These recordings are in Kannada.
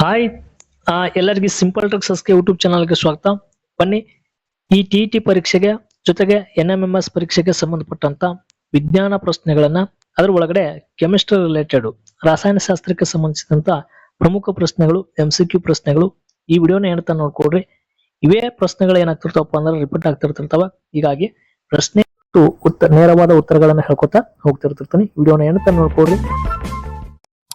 ಹಾಯ್ ಎಲ್ಲರಿಗೂ ಸಿಂಪಲ್ ಟ್ರಿಕ್ಸಸ್ಗೆ ಯೂಟ್ಯೂಬ್ ಚಾನಲ್ಗೆ ಸ್ವಾಗತ. ಬನ್ನಿ, ಈ ಟಿ ಟಿ ಪರೀಕ್ಷೆಗೆ ಜೊತೆಗೆ ಎನ್ ಎಂ ಎಂ ಎಸ್ ಪರೀಕ್ಷೆಗೆ ಸಂಬಂಧಪಟ್ಟಂತ ವಿಜ್ಞಾನ ಪ್ರಶ್ನೆಗಳನ್ನ, ಅದರ ಒಳಗಡೆ ಕೆಮಿಸ್ಟ್ರಿ ರಿಲೇಟೆಡ್ ರಾಸಾಯನಶಾಸ್ತ್ರಕ್ಕೆ ಸಂಬಂಧಿಸಿದಂತ ಪ್ರಮುಖ ಪ್ರಶ್ನೆಗಳು ಎಂ ಸಿ ಕ್ಯೂ ಪ್ರಶ್ನೆಗಳು ಈ ವಿಡಿಯೋನ ಏನಂತ ನೋಡ್ಕೊಡ್ರಿ ಇವೇ ಪ್ರಶ್ನೆಗಳು ಏನಾಗ್ತಿರ್ತಾವಪ್ಪ ಅಂದ್ರೆ ರಿಪೀಟ್ ಆಗ್ತಿರ್ತಿರ್ತಾವ ಹೀಗಾಗಿ ಪ್ರಶ್ನೆ ಉತ್ತರ, ನೇರವಾದ ಉತ್ತರಗಳನ್ನ ಹೇಳ್ಕೊತಾ ಹೋಗ್ತಿರ್ತಿರ್ತಾನೆ. ವಿಡಿಯೋನ ಏನಂತ ನೋಡ್ಕೊಡ್ರಿ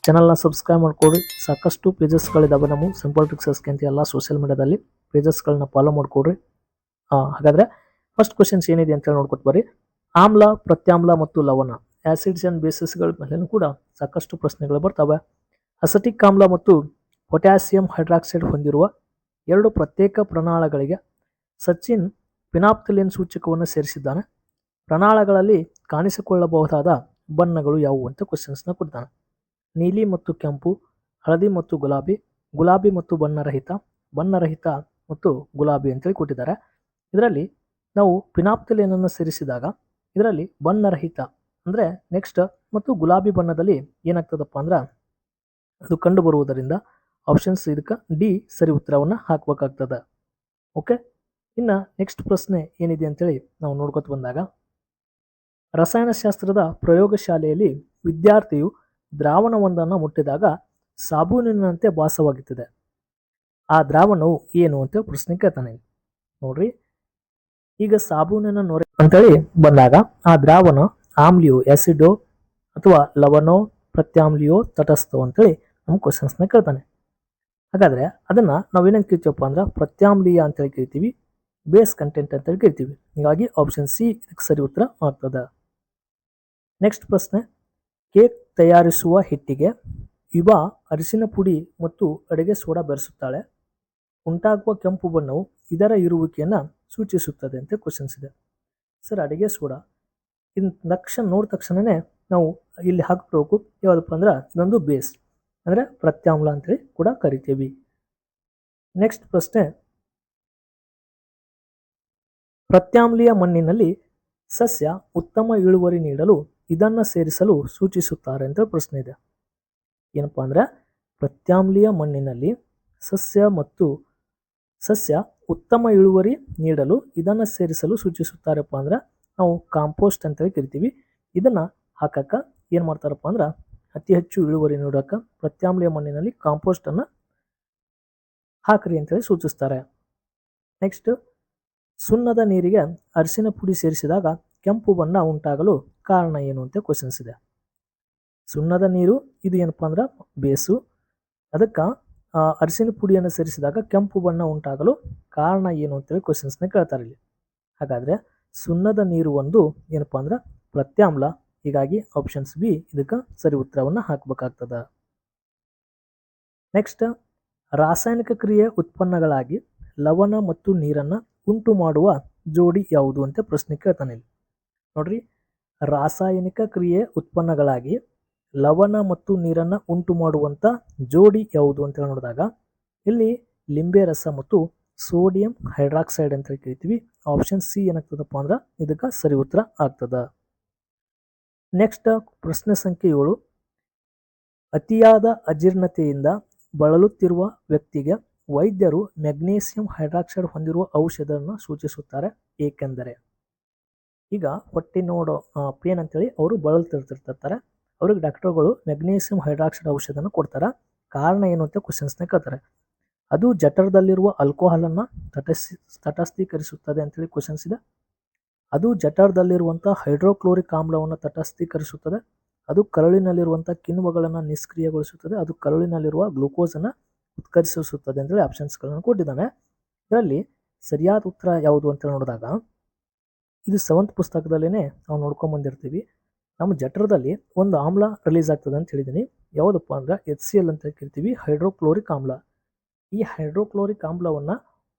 ಚಾನಲ್ನ ಸಬ್ಸ್ಕ್ರೈಬ್ ಮಾಡ್ಕೊಳ್ಳಿ ಸಾಕಷ್ಟು ಪೇಜಸ್ಗಳಿದ್ದಾವೆ ನಮ್ಮ ಸಿಂಪಲ್ ಟ್ರಿಕ್ಸಸ್ಗೆ ಅಂತ ಎಲ್ಲ ಸೋಷಿಯಲ್ ಮೀಡಿಯಾದಲ್ಲಿ ಪೇಜಸ್ಗಳನ್ನ ಫಾಲೋ ಮಾಡ್ಕೊಡ್ರಿ. ಹಾಗಾದರೆ ಫಸ್ಟ್ ಕ್ವಶನ್ಸ್ ಏನಿದೆ ಅಂತ ಹೇಳಿ ನೋಡ್ಕೊತ ಬರ್ರಿ. ಆಮ್ಲ, ಪ್ರತ್ಯಾಮ್ಲ ಮತ್ತು ಲವಣ. ಆ್ಯಸಿಡ್ಸ್ ಆ್ಯಂಡ್ ಬೇಸಿಸ್ಗಳ ಮೇಲೆನೂ ಕೂಡ ಸಾಕಷ್ಟು ಪ್ರಶ್ನೆಗಳು ಬರ್ತವೆ. ಅಸಟಿಕ್ ಆಮ್ಲ ಮತ್ತು ಪೊಟ್ಯಾಸಿಯಂ ಹೈಡ್ರಾಕ್ಸೈಡ್ ಹೊಂದಿರುವ ಎರಡು ಪ್ರತ್ಯೇಕ ಪ್ರಣಾಳಗಳಿಗೆ ಸಚಿನ್ ಪಿನಾಪ್ತಲಿಯನ್ ಸೂಚಕವನ್ನು ಸೇರಿಸಿದ್ದಾನೆ. ಪ್ರಣಾಳಗಳಲ್ಲಿ ಕಾಣಿಸಿಕೊಳ್ಳಬಹುದಾದ ಬಣ್ಣಗಳು ಯಾವುವು ಅಂತ ಕ್ವಶನ್ಸ್ನ ಕೊಡ್ತಾನೆ. ನೀಲಿ ಮತ್ತು ಕೆಂಪು, ಹಳದಿ ಮತ್ತು ಗುಲಾಬಿ ಗುಲಾಬಿ ಮತ್ತು ಬಣ್ಣರಹಿತ ಬಣ್ಣರಹಿತ ಮತ್ತು ಗುಲಾಬಿ ಅಂತೇಳಿ ಕೊಟ್ಟಿದ್ದಾರೆ. ಇದರಲ್ಲಿ ನಾವು ಪಿನಾಪ್ತಿಲೇನನ್ನು ಸೇರಿಸಿದಾಗ ಇದರಲ್ಲಿ ಬಣ್ಣರಹಿತ ಅಂದರೆ ನೆಕ್ಸ್ಟ್ ಮತ್ತು ಗುಲಾಬಿ ಬಣ್ಣದಲ್ಲಿ ಏನಾಗ್ತದಪ್ಪ ಅಂದ್ರೆ ಅದು ಕಂಡು ಬರುವುದರಿಂದ ಆಪ್ಷನ್ಸ್ ಇದಕ್ಕೆ ಡಿ ಸರಿ ಉತ್ತರವನ್ನು ಹಾಕಬೇಕಾಗ್ತದೆ. ಓಕೆ ಇನ್ನು ನೆಕ್ಸ್ಟ್ ಪ್ರಶ್ನೆ ಏನಿದೆ ಅಂತೇಳಿ ನಾವು ನೋಡ್ಕೊತ ಬಂದಾಗ, ರಸಾಯನಶಾಸ್ತ್ರದ ಪ್ರಯೋಗಶಾಲೆಯಲ್ಲಿ ವಿದ್ಯಾರ್ಥಿಯು ದ್ರಾವಣವೊಂದನ್ನು ಮುಟ್ಟಿದಾಗ ಸಾಬೂನಿನಂತೆ ಭಾಸವಾಗುತ್ತದೆ ಆ ದ್ರಾವಣವು ಏನು ಅಂತ ಪ್ರಶ್ನೆ ಕೇಳ್ತಾನೆ. ನೋಡ್ರಿ. ಈಗ ಸಾಬೂನಿನ ನೊರೆ ಅಂತೇಳಿ ಬಂದಾಗ ಆ ದ್ರಾವಣ ಆಮ್ಲಿಯೋ, ಆಸಿಡೋ ಅಥವಾ ಲವಣೋ, ಪ್ರತ್ಯಾಮ್ಲಿಯೋ, ತಟಸ್ಥೋ ಅಂತೇಳಿ ನಮ್ಮ ಕ್ವಶನ್ಸ್ನ ಕೇಳ್ತಾನೆ. ಹಾಗಾದ್ರೆ ಅದನ್ನ ನಾವೇನೇನು ಕೇಳ್ತೀವಪ್ಪ ಅಂದ್ರೆ ಪ್ರತ್ಯಾಮ್ಲೀಯ ಅಂತೇಳಿ ಕೇಳ್ತೀವಿ ಬೇಸ್ ಕಂಟೆಂಟ್ ಅಂತೇಳಿ ಕೇಳ್ತೀವಿ. ಹೀಗಾಗಿ ಆಪ್ಷನ್ ಸಿ ಇದಕ್ಕೆ ಸರಿ ಉತ್ತರ ಆಗ್ತದೆ. ನೆಕ್ಸ್ಟ್ ಪ್ರಶ್ನೆ ಕೇಕ್ ತಯಾರಿಸುವ ಹಿಟ್ಟಿಗೆ ಯುವ ಅರಿಶಿನ ಪುಡಿ ಮತ್ತು ಅಡುಗೆ ಸೋಡಾ ಬೆರೆಸುತ್ತಾಳೆ. ಉಂಟಾಗುವ ಕೆಂಪು ಬಣ್ಣವು ಇದರ ಇರುವಿಕೆಯನ್ನು ಸೂಚಿಸುತ್ತದೆ ಅಂತ ಕ್ವಶನ್ಸ್ ಇದೆ. ಸರ್, ಅಡುಗೆ ಸೋಡಾ. ಇನ್ ತಕ್ಷಣ ನೋಡಿದ ತಕ್ಷಣವೇ ನಾವು ಇಲ್ಲಿ ಹಾಕಬೇಕು. ಯಾವುದಪ್ಪ ಅಂದ್ರೆ ಇದೊಂದು ಬೇಸ್. ಅಂದರೆ ಪ್ರತ್ಯಾಮ್ಲ ಅಂತೇಳಿ ಕೂಡ ಕರಿತೀವಿ. ನೆಕ್ಸ್ಟ್ ಪ್ರಶ್ನೆ. ಪ್ರತ್ಯಾಮ್ಲೀಯ ಮಣ್ಣಿನಲ್ಲಿ ಸಸ್ಯ ಉತ್ತಮ ಇಳುವರಿ ನೀಡಲು ಇದನ್ನು ಸೇರಿಸಲು ಸೂಚಿಸುತ್ತಾರೆ ಅಂತ ಪ್ರಶ್ನೆ ಇದೆ. ಏನಪ್ಪ ಅಂದರೆ, ಪ್ರತ್ಯಾಮ್ಲೀಯ ಮಣ್ಣಿನಲ್ಲಿ ಸಸ್ಯ ಮತ್ತು ಸಸ್ಯ ಉತ್ತಮ ಇಳುವರಿ ನೀಡಲು ಇದನ್ನು ಸೇರಿಸಲು ಸೂಚಿಸುತ್ತಾರಪ್ಪ ಅಂದ್ರೆ, ನಾವು ಕಾಂಪೋಸ್ಟ್ ಅಂತೇಳಿ ಕರಿತೀವಿ. ಇದನ್ನು ಹಾಕಕ್ಕೆ ಏನು ಮಾಡ್ತಾರಪ್ಪ ಅಂದ್ರೆ, ಅತಿ ಹೆಚ್ಚು ಇಳುವರಿ ನೀಡೋಕೆ ಪ್ರತ್ಯಾಮ್ಲೀಯ ಮಣ್ಣಿನಲ್ಲಿ ಕಾಂಪೋಸ್ಟನ್ನು ಹಾಕ್ರಿ ಅಂತೇಳಿ ಸೂಚಿಸ್ತಾರೆ. ನೆಕ್ಸ್ಟ್, ಸುಣ್ಣದ ನೀರಿಗೆ ಅರಿಶಿನ ಪುಡಿ ಸೇರಿಸಿದಾಗ ಕೆಂಪು ಬಣ್ಣ ಉಂಟಾಗಲು ಕಾರಣ ಏನು ಅಂತ ಕ್ವಶನ್ಸ್ ಇದೆ. ಸುಣ್ಣದ ನೀರು, ಇದು ಏನಪ್ಪ ಅಂದ್ರೆ ಬೇಸು. ಅದಕ್ಕೆ ಅರಿಶಿನ ಪುಡಿಯನ್ನು ಸೇರಿಸಿದಾಗ ಕೆಂಪು ಬಣ್ಣ ಉಂಟಾಗಲು ಕಾರಣ ಏನು ಅಂತೇಳಿ ಕ್ವಶನ್ಸ್ನ ಕೇಳ್ತಾರೆ ಇಲ್ಲಿ. ಹಾಗಾದರೆ, ಸುಣ್ಣದ ನೀರು ಒಂದು ಏನಪ್ಪ ಅಂದ್ರೆ ಪ್ರತ್ಯಾಮ್ಲ. ಹೀಗಾಗಿ ಆಪ್ಷನ್ಸ್ ಬಿ ಇದಕ್ಕೆ ಸರಿ ಉತ್ತರವನ್ನು ಹಾಕಬೇಕಾಗ್ತದ. ನೆಕ್ಸ್ಟ್ ರಾಸಾಯನಿಕ ಕ್ರಿಯೆ ಉತ್ಪನ್ನಗಳಾಗಿ ಲವಣ ಮತ್ತು ನೀರನ್ನು ಉಂಟು ಮಾಡುವ ಜೋಡಿ ಯಾವುದು ಅಂತ ಪ್ರಶ್ನೆ ಕೇಳ್ತಾನೆ ಇಲ್ಲಿ. ನೋಡ್ರಿ, ರಾಸಾಯನಿಕ ಕ್ರಿಯೆ ಉತ್ಪನ್ನಗಳಾಗಿ ಲವಣ ಮತ್ತು ನೀರನ್ನು ಉಂಟು ಮಾಡುವಂಥ ಜೋಡಿ ಯಾವುದು ಅಂತ ಹೇಳಿ ನೋಡಿದಾಗ, ಇಲ್ಲಿ ಲಿಂಬೆ ರಸ ಮತ್ತು ಸೋಡಿಯಂ ಹೈಡ್ರಾಕ್ಸೈಡ್ ಅಂತ ಕೇಳ್ತೀವಿ ಆಪ್ಷನ್ ಸಿ ಏನಾಗ್ತದಪ್ಪ ಅಂದ್ರೆ ಇದಕ್ಕೆ ಸರಿ ಉತ್ತರ ಆಗ್ತದ. ನೆಕ್ಸ್ಟ್ ಪ್ರಶ್ನೆ ಸಂಖ್ಯೆ ಏಳು. ಅತಿಯಾದ ಅಜೀರ್ಣತೆಯಿಂದ ಬಳಲುತ್ತಿರುವ ವ್ಯಕ್ತಿಗೆ ವೈದ್ಯರು ಮೆಗ್ನೀಸಿಯಂ ಹೈಡ್ರಾಕ್ಸೈಡ್ ಹೊಂದಿರುವ ಔಷಧವನ್ನು ಸೂಚಿಸುತ್ತಾರೆ. ಏಕೆಂದರೆ ಈಗ ಹೊಟ್ಟೆ ನೋಡೋ ಪೇನ್ ಅಂತೇಳಿ ಅವರು ಬಳಲ್ತಿರ್ತಿರ್ತಾರೆ ಅವ್ರಿಗೆ ಡಾಕ್ಟರ್ಗಳು ಮೆಗ್ನೀಸಿಯಂ ಹೈಡ್ರಾಕ್ಸೈಡ್ ಔಷಧನ ಕೊಡ್ತಾರೆ. ಕಾರಣ ಏನು ಅಂತ ಕ್ವಶನ್ಸ್ನ ಕೇಳ್ತಾರೆ. ಅದು ಜಠರದಲ್ಲಿರುವ ಆಲ್ಕೋಹಾಲನ್ನು ತಟಸ್ ತಟಸ್ಥೀಕರಿಸುತ್ತದೆ ಅಂತೇಳಿ ಕ್ವಶನ್ಸ್ ಇದೆ. ಅದು ಜಠರದಲ್ಲಿರುವಂಥ ಹೈಡ್ರೋಕ್ಲೋರಿಕ್ ಆಮ್ಲವನ್ನು ತಟಸ್ಥೀಕರಿಸುತ್ತದೆ. ಅದು ಕರುಳಿನಲ್ಲಿರುವಂಥ ಕಿಣ್ವಗಳನ್ನು ನಿಷ್ಕ್ರಿಯಗೊಳಿಸುತ್ತದೆ. ಅದು ಕರುಳಿನಲ್ಲಿರುವ ಗ್ಲೂಕೋಸನ್ನು ಉತ್ಕರಿಸುತ್ತದೆ ಅಂತೇಳಿ ಆಪ್ಷನ್ಸ್ಗಳನ್ನು ಕೊಟ್ಟಿದ್ದಾನೆ. ಇದರಲ್ಲಿ ಸರಿಯಾದ ಉತ್ತರ ಯಾವುದು ಅಂತ ನೋಡಿದಾಗ ಇದು ಸೆವೆಂತ್ ಪುಸ್ತಕದಲ್ಲೇ ನಾವು ನೋಡ್ಕೊಂಡು ಬಂದಿರ್ತೀವಿ. ನಮ್ಮ ಜಠರದಲ್ಲಿ ಒಂದು ಆಮ್ಲ ರಿಲೀಸ್ ಆಗ್ತದೆ ಅಂತ ಹೇಳಿದ್ದೀನಿ ಯಾವುದಪ್ಪ ಅಂದ್ರೆ ಎಚ್ ಸಿ ಎಲ್ ಅಂತ ಕರಿತೀವಿ ಹೈಡ್ರೋಕ್ಲೋರಿಕ್ ಆಮ್ಲ. ಈ ಹೈಡ್ರೋಕ್ಲೋರಿಕ್ ಆಮ್ಲವನ್ನು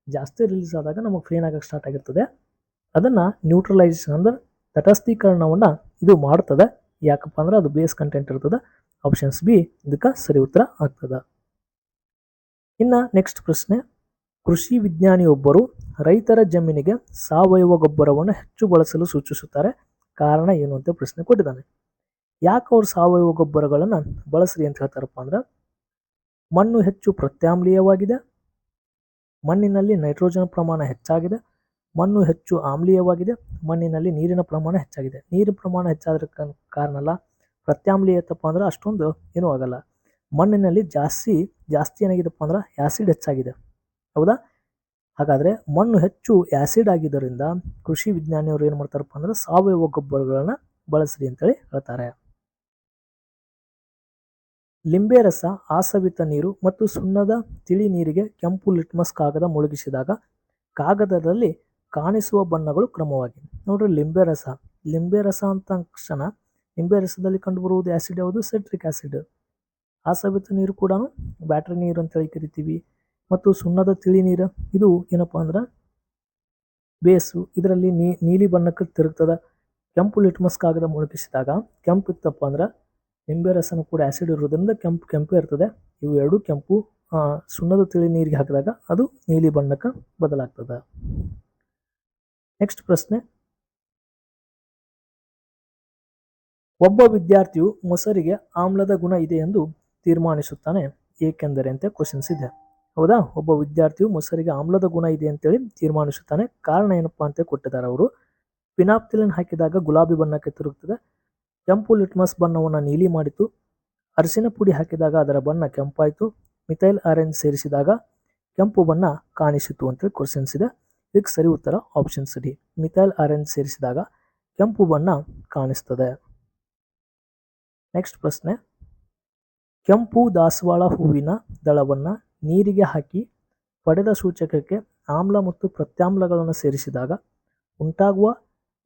ಜಾಸ್ತಿ ರಿಲೀಸ್ ಆದಾಗ ನಮಗೆ ಫೇನ್ ಆಗಕ್ಕೆ ಸ್ಟಾರ್ಟ್ ಆಗಿರ್ತದೆ. ಅದನ್ನು ನ್ಯೂಟ್ರಲೈಸೇಷನ್ ಅಂದ್ರೆ ತಟಸ್ಥೀಕರಣವನ್ನು ಇದು ಮಾಡ್ತದೆ. ಯಾಕಪ್ಪ ಅಂದ್ರೆ ಅದು ಬೇಸ್ ಕಂಟೆಂಟ್ ಇರ್ತದೆ. ಆಪ್ಷನ್ಸ್ ಬಿ ಇದಕ್ಕೆ ಸರಿ ಉತ್ತರ ಆಗ್ತದೆ. ಇನ್ನು ನೆಕ್ಸ್ಟ್ ಪ್ರಶ್ನೆ. ಕೃಷಿ ವಿಜ್ಞಾನಿಯೊಬ್ಬರು ರೈತರ ಜಮೀನಿಗೆ ಸಾವಯವ ಗೊಬ್ಬರವನ್ನು ಹೆಚ್ಚು ಬಳಸಲು ಸೂಚಿಸುತ್ತಾರೆ. ಕಾರಣ ಏನು ಅಂತ ಪ್ರಶ್ನೆ ಕೊಟ್ಟಿದ್ದಾನೆ. ಯಾಕೆ ಅವ್ರು ಸಾವಯವ ಗೊಬ್ಬರಗಳನ್ನು ಬಳಸ್ರಿ ಅಂತ ಹೇಳ್ತಾರಪ್ಪ ಅಂದ್ರೆ, ಮಣ್ಣು ಹೆಚ್ಚು ಪ್ರತ್ಯಾಮ್ಲೀಯವಾಗಿದೆ, ಮಣ್ಣಿನಲ್ಲಿ ನೈಟ್ರೋಜನ್ ಪ್ರಮಾಣ ಹೆಚ್ಚಾಗಿದೆ, ಮಣ್ಣು ಹೆಚ್ಚು ಆಮ್ಲೀಯವಾಗಿದೆ, ಮಣ್ಣಿನಲ್ಲಿ ನೀರಿನ ಪ್ರಮಾಣ ಹೆಚ್ಚಾಗಿದೆ. ನೀರಿನ ಪ್ರಮಾಣ ಹೆಚ್ಚಾದ್ರ ಕಾ- ಕಾರಣ ಅಲ್ಲ ಪ್ರತ್ಯಾಮ್ಲೀಯತಪ್ಪ ಅಂದ್ರೆ ಅಷ್ಟೊಂದು ಏನೂ ಆಗಲ್ಲ. ಮಣ್ಣಿನಲ್ಲಿ ಜಾಸ್ತಿ ಜಾಸ್ತಿ ಏನಾಗಿದೆಪ್ಪ ಅಂದ್ರೆ ಆ್ಯಸಿಡ್ ಹೆಚ್ಚಾಗಿದೆ. ಹೌದಾ? ಹಾಗಾದರೆ ಮಣ್ಣು ಹೆಚ್ಚು ಆ್ಯಸಿಡ್ ಆಗಿದ್ದರಿಂದ ಕೃಷಿ ವಿಜ್ಞಾನಿಯವರು ಏನು ಮಾಡ್ತಾರಪ್ಪ ಅಂದ್ರೆ ಸಾವಯವ ಗೊಬ್ಬರಗಳನ್ನು ಬಳಸ್ರಿ ಅಂತೇಳಿ ಹೇಳ್ತಾರೆ. ಲಿಂಬೆ ರಸ, ಆಸವಿತ ನೀರು ಮತ್ತು ಸುಣ್ಣದ ತಿಳಿ ನೀರಿಗೆ ಕೆಂಪು ಲಿಟ್ಮಸ್ ಕಾಗದ ಮುಳುಗಿಸಿದಾಗ ಕಾಗದದಲ್ಲಿ ಕಾಣಿಸುವ ಬಣ್ಣಗಳು ಕ್ರಮವಾಗಿ. ನೋಡ್ರಿ ಲಿಂಬೆ ರಸ. ಲಿಂಬೆ ರಸ ಅಂತ ಕ್ಷಣ ಲಿಂಬೆ ರಸದಲ್ಲಿ ಕಂಡುಬರುವುದು ಆ್ಯಸಿಡ್ ಯಾವುದು? ಸೆಟ್ರಿಕ್ ಆ್ಯಸಿಡ್ ಆಸವಿತ ನೀರು ಕೂಡ ಬ್ಯಾಟ್ರಿ ನೀರು ಅಂತೇಳಿ ಕರಿತೀವಿ. ಮತ್ತು ಸುಣ್ಣದ ತಿಳಿ ನೀರು ಇದು ಏನಪ್ಪ ಅಂದ್ರೆ ಬೇಸು. ಇದರಲ್ಲಿ ನೀಲಿ ಬಣ್ಣಕ್ಕೆ ತಿರುಗ್ತದೆ. ಕೆಂಪು ಲಿಟ್ಮಸ್ ಕಾಗದ ಮುಳುಗಿಸಿದಾಗ ಕೆಂಪು ಇತ್ತಪ್ಪ ಅಂದ್ರೆ ನಿಂಬೆ ರಸನ ಕೂಡ ಆ್ಯಸಿಡ್ ಇರೋದ್ರಿಂದ ಕೆಂಪು ಕೆಂಪು ಇರ್ತದೆ. ಇವು ಎರಡು ಕೆಂಪು ಸುಣ್ಣದ ತಿಳಿ ನೀರಿಗೆ ಹಾಕಿದಾಗ ಅದು ನೀಲಿ ಬಣ್ಣಕ್ಕೆ ಬದಲಾಗ್ತದೆ. ನೆಕ್ಸ್ಟ್ ಪ್ರಶ್ನೆ. ಒಬ್ಬ ವಿದ್ಯಾರ್ಥಿಯು ಮೊಸರಿಗೆ ಆಮ್ಲದ ಗುಣ ಇದೆ ಎಂದು ತೀರ್ಮಾನಿಸುತ್ತಾನೆ, ಏಕೆಂದರೆ ಅಂತ ಕ್ವಶನ್ಸ್ ಇದೆ. ಹೌದಾ? ಒಬ್ಬ ವಿದ್ಯಾರ್ಥಿಯು ಮೊಸರಿಗೆ ಆಮ್ಲದ ಗುಣ ಇದೆ ಅಂತೇಳಿ ತೀರ್ಮಾನಿಸುತ್ತಾನೆ. ಕಾರಣ ಏನಪ್ಪಾ ಅಂತ ಕೊಟ್ಟಿದ್ದಾರೆ ಅವರು. ಪಿನಾಪ್ತಿಲಿನ್ ಹಾಕಿದಾಗ ಗುಲಾಬಿ ಬಣ್ಣಕ್ಕೆ ತಿರುಗುತ್ತದೆ ಕೆಂಪು ಲಿಟ್ಮಸ್ ಬಣ್ಣವನ್ನು ನೀಲಿ ಮಾಡಿತು. ಅರಿಶಿನ ಪುಡಿ ಹಾಕಿದಾಗ ಅದರ ಬಣ್ಣ ಕೆಂಪಾಯಿತು. ಮಿಥೈಲ್ ಆರೆಂಜ್ ಸೇರಿಸಿದಾಗ ಕೆಂಪು ಬಣ್ಣ ಕಾಣಿಸಿತು ಅಂತೇಳಿ ಕ್ವಶನ್ಸ್ ಇದೆ. ಇದಕ್ಕೆ ಸರಿ ಉತ್ತರ ಆಪ್ಷನ್ಸ್ ಡಿ. ಮಿಥೈಲ್ ಆರೆಂಜ್ ಸೇರಿಸಿದಾಗ ಕೆಂಪು ಬಣ್ಣ ಕಾಣಿಸ್ತದೆ. ನೆಕ್ಸ್ಟ್ ಪ್ರಶ್ನೆ. ಕೆಂಪು ದಾಸವಾಳ ಹೂವಿನ ದಳವನ್ನು ನೀರಿಗೆ ಹಾಕಿ ಪಡೆದ ಸೂಚಕಕ್ಕೆ ಆಮ್ಲ ಮತ್ತು ಪ್ರತ್ಯಾಮ್ಲಗಳನ್ನು ಸೇರಿಸಿದಾಗ ಉಂಟಾಗುವ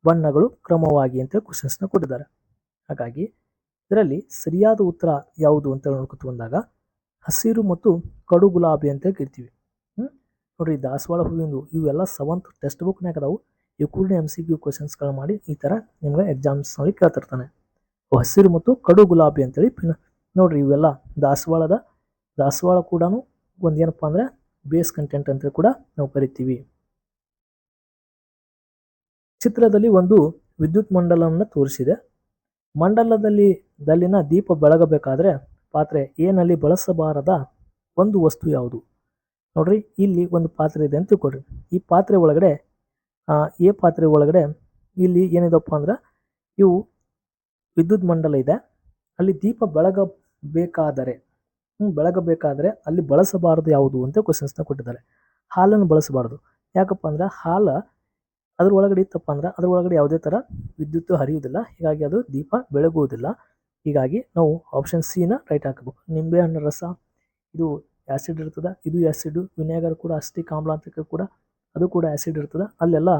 ಬಣ್ಣಗಳು ಕ್ರಮವಾಗಿ ಅಂತ ಕ್ವಶನ್ಸ್ನ ಕೊಟ್ಟಿದ್ದಾರೆ. ಹಾಗಾಗಿ ಇದರಲ್ಲಿ ಸರಿಯಾದ ಉತ್ತರ ಯಾವುದು ಅಂತ ನೋಡ್ಕೊತ ಬಂದಾಗ ಹಸಿರು ಮತ್ತು ಕಡು ಗುಲಾಬಿ ಅಂತ ಕರಿತೀವಿ. ಹ್ಞೂ ನೋಡ್ರಿ ದಾಸವಾಳ ಹೂವಿಂದು ಇವೆಲ್ಲ ಸೆವೆಂತ್ ಟೆಕ್ಸ್ಟ್ ಬುಕ್ನಾಗ ಅದಾವು. ಈ ಕೂಡ ಎಂ ಸಿ ಕ್ಯೂ ಕ್ವಶನ್ಸ್ಗಳು ಮಾಡಿ ಈ ಥರ ನಿಮ್ಗೆ ಎಕ್ಸಾಮ್ಸ್ನಲ್ಲಿ ಕೇಳ್ತಿರ್ತಾನೆ. ಹಸಿರು ಮತ್ತು ಕಡು ಗುಲಾಬಿ ಅಂತೇಳಿ ನೋಡ್ರಿ ಇವೆಲ್ಲ ದಾಸವಾಳದ ದಾಸವಾಳ ಕೂಡ ಒಂದು ಏನಪ್ಪ ಅಂದ್ರೆ ಬೇಸ್ ಕಂಟೆಂಟ್ ಅಂತ ಕೂಡ ನಾವು ಕರಿತೀವಿ. ಚಿತ್ರದಲ್ಲಿ ಒಂದು ವಿದ್ಯುತ್ ಮಂಡಲವನ್ನು ತೋರಿಸಿದೆ. ಮಂಡಲದಲ್ಲಿ ದಲ್ಲಿನ ದೀಪ ಬೆಳಗಬೇಕಾದ್ರೆ ಪಾತ್ರೆ ಏನಲ್ಲಿ ಬಳಸಬಾರದ ಒಂದು ವಸ್ತು ಯಾವುದು? ನೋಡ್ರಿ, ಇಲ್ಲಿ ಒಂದು ಪಾತ್ರೆ ಇದೆ ಅಂತ ತಿಳ್ಕೊಡ್ರಿ ಈ ಪಾತ್ರೆ ಒಳಗಡೆ ಎ ಪಾತ್ರೆ ಒಳಗಡೆ ಇಲ್ಲಿ ಏನಿದಪ್ಪ ಅಂದ್ರೆ ಇವು ವಿದ್ಯುತ್ ಮಂಡಲ ಇದೆ. ಅಲ್ಲಿ ದೀಪ ಬೆಳಗಬೇಕಾದರೆ ಬೆಳಗಬೇಕಾದ್ರೆ ಅಲ್ಲಿ ಬಳಸಬಾರದು ಯಾವುದು ಅಂತ ಕ್ವಶನ್ಸ್ನ ಕೊಟ್ಟಿದ್ದಾರೆ. ಹಾಲನ್ನು ಬಳಸಬಾರದು. ಯಾಕಪ್ಪ ಅಂದ್ರೆ ಹಾಲ ಅದ್ರ ಒಳಗಡೆ ಇತ್ತಪ್ಪ ಅಂದ್ರೆ ಅದ್ರ ಒಳಗಡೆ ಯಾವುದೇ ಥರ ವಿದ್ಯುತ್ ಹರಿಯುವುದಿಲ್ಲ. ಹೀಗಾಗಿ ಅದು ದೀಪ ಬೆಳಗುವುದಿಲ್ಲ. ಹೀಗಾಗಿ ನಾವು ಆಪ್ಷನ್ ಸಿನ ರೈಟ್ ಹಾಕಬೇಕು. ನಿಂಬೆ ಹಣ್ಣು ರಸ, ಇದು ಆ್ಯಸಿಡ್ ಇರ್ತದೆ. ಇದು ಆ್ಯಸಿಡು ವಿನೆಗರ್ ಕೂಡ ಅಸ್ಟಿಕ್ ಆಮ್ಲ ಕೂಡ ಅದು ಕೂಡ ಆ್ಯಸಿಡ್ ಇರ್ತದೆ. ಅಲ್ಲೆಲ್ಲ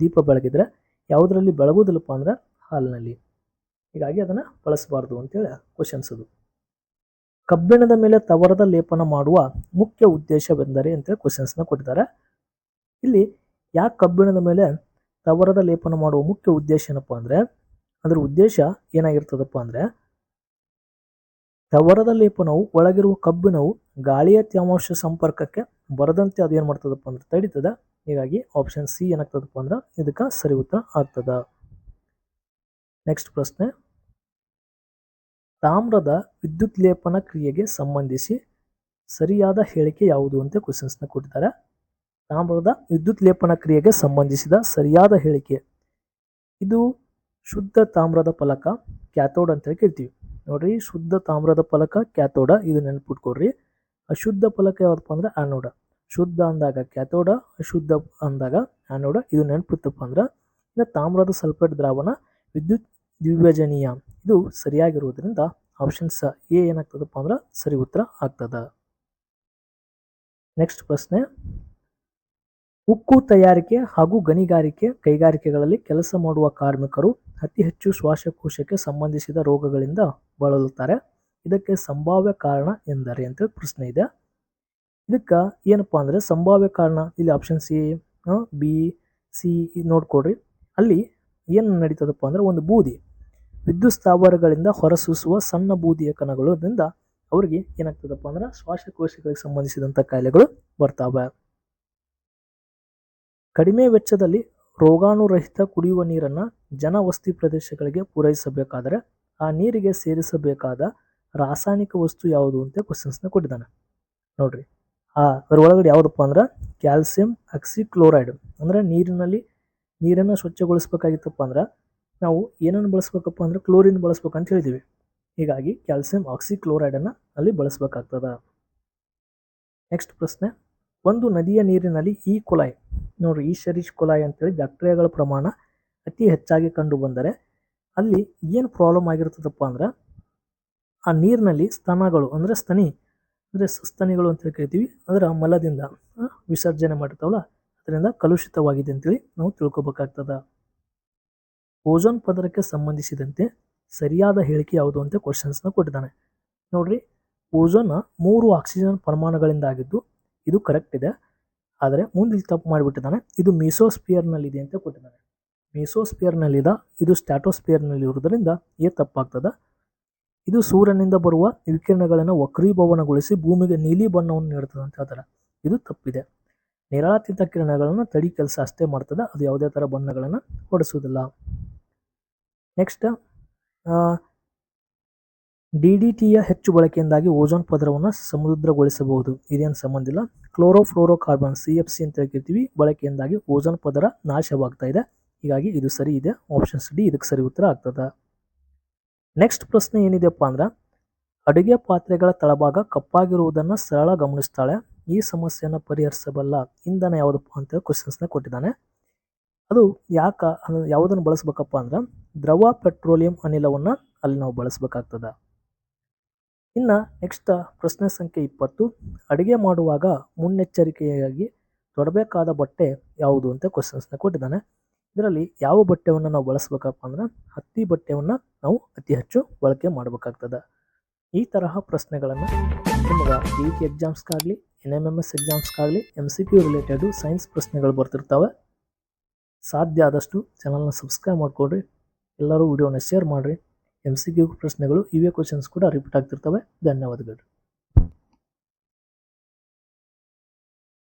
ದೀಪ ಬೆಳಗಿದ್ರೆ ಯಾವುದರಲ್ಲಿ ಬೆಳಗುವುದಿಲ್ಲಪ್ಪ ಅಂದ್ರೆ ಹಾಲಿನಲ್ಲಿ. ಹೀಗಾಗಿ ಅದನ್ನು ಬಳಸಬಾರ್ದು ಅಂತೇಳಿ ಕ್ವಶನ್ಸ್ ಅದು. ಕಬ್ಬಿಣದ ಮೇಲೆ ತವರದ ಲೇಪನ ಮಾಡುವ ಮುಖ್ಯ ಉದ್ದೇಶವೆಂದರೆ ಅಂತೇಳಿ ಕ್ವಶನ್ಸ್ನ ಕೊಟ್ಟಿದ್ದಾರೆ. ಇಲ್ಲಿ ಯಾಕೆ ಕಬ್ಬಿಣದ ಮೇಲೆ ತವರದ ಲೇಪನ ಮಾಡುವ ಮುಖ್ಯ ಉದ್ದೇಶ ಏನಪ್ಪ ಅಂದ್ರೆ, ಅದರ ಉದ್ದೇಶ ಏನಾಗಿರ್ತದಪ್ಪ ಅಂದ್ರೆ, ತವರದ ಲೇಪನವು ಒಳಗಿರುವ ಕಬ್ಬಿಣವು ಗಾಳಿಯ ತ್ಯಾಮಾಂಶ ಸಂಪರ್ಕಕ್ಕೆ ಬರದಂತೆ ಅದೇನು ಮಾಡ್ತದಪ್ಪ ಅಂದ್ರೆ ತಡೀತದೆ. ಹೀಗಾಗಿ ಆಪ್ಷನ್ ಸಿ ಏನಾಗ್ತದಪ್ಪ ಅಂದ್ರೆ ಇದಕ್ಕೆ ಸರಿ ಉತ್ತರ ಆಗ್ತದ. ನೆಕ್ಸ್ಟ್ ಪ್ರಶ್ನೆ. ತಾಮ್ರದ ವಿದ್ಯುತ್ ಲೇಪನ ಕ್ರಿಯೆಗೆ ಸಂಬಂಧಿಸಿ ಸರಿಯಾದ ಹೇಳಿಕೆ ಯಾವುದು ಅಂತ ಕ್ವಶನ್ಸ್ನ ಕೊಟ್ಟಿದ್ದಾರೆ. ತಾಮ್ರದ ವಿದ್ಯುತ್ ಲೇಪನ ಕ್ರಿಯೆಗೆ ಸಂಬಂಧಿಸಿದ ಸರಿಯಾದ ಹೇಳಿಕೆ. ಇದು ಶುದ್ಧ ತಾಮ್ರದ ಫಲಕ ಕ್ಯಾಥೋಡ್ ಅಂತೇಳಿ ಕೇಳ್ತೀವಿ. ನೋಡ್ರಿ, ಶುದ್ಧ ತಾಮ್ರದ ಫಲಕ ಕ್ಯಾಥೋಡ, ಇದು ನೆನ್ಪಿಟ್ಕೊಡ್ರಿ ಅಶುದ್ಧ ಫಲಕ ಯಾವ್ದಪ್ಪ ಅಂದ್ರೆ ಆನೋಡ. ಶುದ್ಧ ಅಂದಾಗ ಕ್ಯಾಥೋಡ, ಅಶುದ್ಧ ಅಂದಾಗ ಆನೋಡ, ಇದು ನೆನ್ಪಿತ್ತಪ್ಪ ಅಂದ್ರೆ ತಾಮ್ರದ ಸಲ್ಫೇಟ್ ದ್ರಾವಣ ವಿದ್ಯುತ್ ದ್ವಿಭಜನೀಯ. ಇದು ಸರಿಯಾಗಿರುವುದರಿಂದ ಆಪ್ಷನ್ಸ್ ಎ ಏನಾಗ್ತದಪ್ಪ ಅಂದ್ರೆ ಸರಿ ಉತ್ತರ ಆಗ್ತದ. ನೆಕ್ಸ್ಟ್ ಪ್ರಶ್ನೆ. ಉಕ್ಕು ತಯಾರಿಕೆ ಹಾಗೂ ಗಣಿಗಾರಿಕೆ ಕೈಗಾರಿಕೆಗಳಲ್ಲಿ ಕೆಲಸ ಮಾಡುವ ಕಾರ್ಮಿಕರು ಅತಿ ಹೆಚ್ಚು ಶ್ವಾಸಕೋಶಕ್ಕೆ ಸಂಬಂಧಿಸಿದ ರೋಗಗಳಿಂದ ಬಳಲುತ್ತಾರೆ. ಇದಕ್ಕೆ ಸಂಭಾವ್ಯ ಕಾರಣ ಎಂದರೆ ಅಂತೇಳಿ ಪ್ರಶ್ನೆ ಇದೆ. ಇದಕ್ಕೆ ಏನಪ್ಪ ಅಂದ್ರೆ ಸಂಭಾವ್ಯ ಕಾರಣ. ಇಲ್ಲಿ ಆಪ್ಷನ್ ಸಿ ಬಿ, ಸಿ ನೋಡ್ಕೊಡ್ರಿ. ಅಲ್ಲಿ ಏನು ನಡೀತದಪ್ಪ ಅಂದ್ರೆ ಒಂದು ಬೂದಿ. ವಿದ್ಯುತ್ ಸ್ಥಾವರಗಳಿಂದ ಹೊರಸೂಸುವ ಸಣ್ಣ ಬೂದಿಯ ಕಣಗಳಿಂದ ಅವರಿಗೆ ಏನಾಗ್ತದಪ್ಪ ಅಂದ್ರೆ ಶ್ವಾಸಕೋಶಗಳಿಗೆ ಸಂಬಂಧಿಸಿದಂಥ ಕಾಯಿಲೆಗಳು ಬರ್ತಾವೆ. ಕಡಿಮೆ ವೆಚ್ಚದಲ್ಲಿ ರೋಗಾಣುರಹಿತ ಕುಡಿಯುವ ನೀರನ್ನು ಜನವಸತಿ ಪ್ರದೇಶಗಳಿಗೆ ಪೂರೈಸಬೇಕಾದರೆ ಆ ನೀರಿಗೆ ಸೇರಿಸಬೇಕಾದ ರಾಸಾಯನಿಕ ವಸ್ತು ಯಾವುದು ಅಂತ ಕ್ವಶನ್ಸ್ನ ಕೊಟ್ಟಿದ್ದಾನೆ. ನೋಡ್ರಿ, ಆ ಅದ್ರ ಒಳಗಡೆ ಯಾವುದಪ್ಪ ಅಂದ್ರೆ ಕ್ಯಾಲ್ಸಿಯಂ ಅಕ್ಸಿಕ್ಲೋರೈಡ್ ಅಂದ್ರೆ ನೀರಿನಲ್ಲಿ ನೀರನ್ನು ಸ್ವಚ್ಛಗೊಳಿಸಬೇಕಾಗಿತ್ತಪ್ಪ ಅಂದ್ರೆ ನಾವು ಏನನ್ನು ಬಳಸ್ಬೇಕಪ್ಪ ಅಂದ್ರೆ ಕ್ಲೋರಿನ್ ಬಳಸ್ಬೇಕು ಅಂತ ಹೇಳಿದೀವಿ. ಹೀಗಾಗಿ ಕ್ಯಾಲ್ಸಿಯಂ ಆಕ್ಸಿ ಕ್ಲೋರೈಡನ್ನು ಅಲ್ಲಿ ಬಳಸಬೇಕಾಗ್ತದ. ನೆಕ್ಸ್ಟ್ ಪ್ರಶ್ನೆ. ಒಂದು ನದಿಯ ನೀರಿನಲ್ಲಿ ಈ ಕೊಲಾಯ್, ನೋಡ್ರಿ ಈ ಶರೀಶ್ ಕೊಲಾಯ್ ಅಂತೇಳಿ ಬ್ಯಾಕ್ಟೀರಿಯಾಗಳ ಪ್ರಮಾಣ ಅತಿ ಹೆಚ್ಚಾಗಿ ಕಂಡು ಬಂದರೆ ಅಲ್ಲಿ ಏನು ಪ್ರಾಬ್ಲಮ್ ಆಗಿರ್ತದಪ್ಪ ಅಂದ್ರೆ ಆ ನೀರಿನಲ್ಲಿ ಸ್ತನಗಳು, ಅಂದರೆ ಸ್ತನಿ, ಅಂದರೆ ಸ್ತನಿಗಳು ಅಂತ ಹೇಳಿ ಕರಿತೀವಿ ಅದರ ಮಲದಿಂದ ವಿಸರ್ಜನೆ ಮಾಡಿರ್ತಾವಲ್ಲ ಅದರಿಂದ ಕಲುಷಿತವಾಗಿದೆ ಅಂತೇಳಿ ನಾವು ತಿಳ್ಕೊಬೇಕಾಗ್ತದ. ಓಜೋನ್ ಪದರಕ್ಕೆ ಸಂಬಂಧಿಸಿದಂತೆ ಸರಿಯಾದ ಹೇಳಿಕೆ ಯಾವುದು ಅಂತ ಕ್ವಶನ್ಸ್ನ ಕೊಟ್ಟಿದ್ದಾನೆ. ನೋಡ್ರಿ ಓಝೋನ್ ಮೂರು ಆಕ್ಸಿಜನ್ ಪರಮಾಣುಗಳಿಂದ ಆಗಿದ್ದು ಇದು ಕರೆಕ್ಟ್ ಇದೆ. ಆದರೆ ಮುಂದೆ ತಪ್ಪು ಮಾಡಿಬಿಟ್ಟಿದ್ದಾನೆ. ಇದು ಮೀಸೋಸ್ಪಿಯರ್ನಲ್ಲಿದೆ ಅಂತ ಕೊಟ್ಟಿದ್ದಾನೆ. ಮೀಸೋಸ್ಪಿಯರ್ನಲ್ಲಿದ ಇದು ಸ್ಟ್ಯಾಟೋಸ್ಪಿಯರ್ನಲ್ಲಿರುವುದರಿಂದ ಏ ತಪ್ಪಾಗ್ತದ. ಇದು ಸೂರ್ಯನಿಂದ ಬರುವ ವಿಕಿರಣಗಳನ್ನು ವಕ್ರೀಭವನಗೊಳಿಸಿ ಭೂಮಿಗೆ ನೀಲಿ ಬಣ್ಣವನ್ನು ನೀಡುತ್ತದೆ ಅಂತ ಹೇಳ್ತಾರೆ. ಇದು ತಪ್ಪಿದೆ. ನಿರಾಳಾತೀತ ಕಿರಣಗಳನ್ನು ತಡಿ ಕೆಲಸ ಅಷ್ಟೇ ಮಾಡ್ತದೆ. ಅದು ಯಾವುದೇ ಥರ ಬಣ್ಣಗಳನ್ನು ಹೊಡಿಸೋದಿಲ್ಲ ನೆಕ್ಸ್ಟ್ ಡಿ ಡಿ ಟಿಯ ಹೆಚ್ಚು ಬಳಕೆಯಿಂದಾಗಿ ಓಜೋನ್ ಪದರವನ್ನು ಸಮುದ್ರಗೊಳಿಸಬಹುದು. ಇದೇನು ಸಂಬಂಧ ಇಲ್ಲ. ಕ್ಲೋರೋಫ್ಲೋರೋಕಾರ್ಬನ್, ಸಿ ಎಫ್ ಸಿ ಅಂತ ಹೇಳ್ತೀವಿ ಬಳಕೆಯಿಂದಾಗಿ ಓಜೋನ್ ಪದರ ನಾಶವಾಗ್ತಾ ಇದೆ. ಹೀಗಾಗಿ ಇದು ಸರಿ ಇದೆ. ಆಪ್ಷನ್ಸ್ ಡಿ, ಇದಕ್ಕೆ ಸರಿ ಉತ್ತರ ಆಗ್ತದೆ. ನೆಕ್ಸ್ಟ್ ಪ್ರಶ್ನೆ ಏನಿದೆಪ್ಪ ಅಂದ್ರೆ, ಅಡುಗೆ ಪಾತ್ರೆಗಳ ತಳಭಾಗ ಕಪ್ಪಾಗಿರುವುದನ್ನು ಸರಳ ಗಮನಿಸ್ತಾಳೆ. ಈ ಸಮಸ್ಯೆಯನ್ನು ಪರಿಹರಿಸಬಲ್ಲ ಇಂಧನ ಯಾವುದಪ್ಪ ಅಂತ ಕ್ವಶನ್ಸ್ನ ಕೊಟ್ಟಿದ್ದಾನೆ. ಅದು ಯಾಕ ಅಂದ್ರೆ ಯಾವುದನ್ನು ಬಳಸ್ಬೇಕಪ್ಪ ಅಂದ್ರೆ ದ್ರವ ಪೆಟ್ರೋಲಿಯಂ ಅನಿಲವನ್ನು ಅಲ್ಲಿ ನಾವು ಬಳಸಬೇಕಾಗ್ತದೆ. ಇನ್ನು ನೆಕ್ಸ್ಟ್ ಪ್ರಶ್ನೆ ಸಂಖ್ಯೆ ಇಪ್ಪತ್ತು, ಅಡುಗೆ ಮಾಡುವಾಗ ಮುನ್ನೆಚ್ಚರಿಕೆಯಾಗಿ ತೊಡಬೇಕಾದ ಬಟ್ಟೆ ಯಾವುದು ಅಂತ ಕ್ವಶನ್ಸ್ನ ಕೊಟ್ಟಿದ್ದಾನೆ. ಇದರಲ್ಲಿ ಯಾವ ಬಟ್ಟೆಯನ್ನು ನಾವು ಬಳಸಬೇಕಪ್ಪ ಅಂದ್ರೆ ಹತ್ತಿ ಬಟ್ಟೆಯನ್ನು ನಾವು ಅತಿ ಹೆಚ್ಚು ಬಳಕೆ ಮಾಡಬೇಕಾಗ್ತದೆ. ಈ ತರಹ ಪ್ರಶ್ನೆಗಳನ್ನು ನಿಮಗೆ ಟಿ ಟಿ ಎಕ್ಸಾಮ್ಸ್ಗಾಗಲಿ N M M S ಎಕ್ಸಾಮ್ಸ್ಗಾಗಲಿ M C P related science ಪ್ರಶ್ನೆಗಳು ಬರ್ತಿರ್ತವೆ. ಸಾಧ್ಯ ಆದಷ್ಟು ಚಾನಲ್ನ ಸಬ್ಸ್ಕ್ರೈಬ್ ಮಾಡಿಕೊಡ್ರಿ. ಎಲ್ಲರೂ ವಿಡಿಯೋನ ಶೇರ್ ಮಾಡಿರಿ. ಎಂ ಸಿ ಕ್ಯೂ ಪ್ರಶ್ನೆಗಳು ಇವೇ ಕ್ವಶನ್ಸ್ ಕೂಡ ರಿಪೀಟ್ ಆಗ್ತಿರ್ತವೆ. ಧನ್ಯವಾದಗಳು.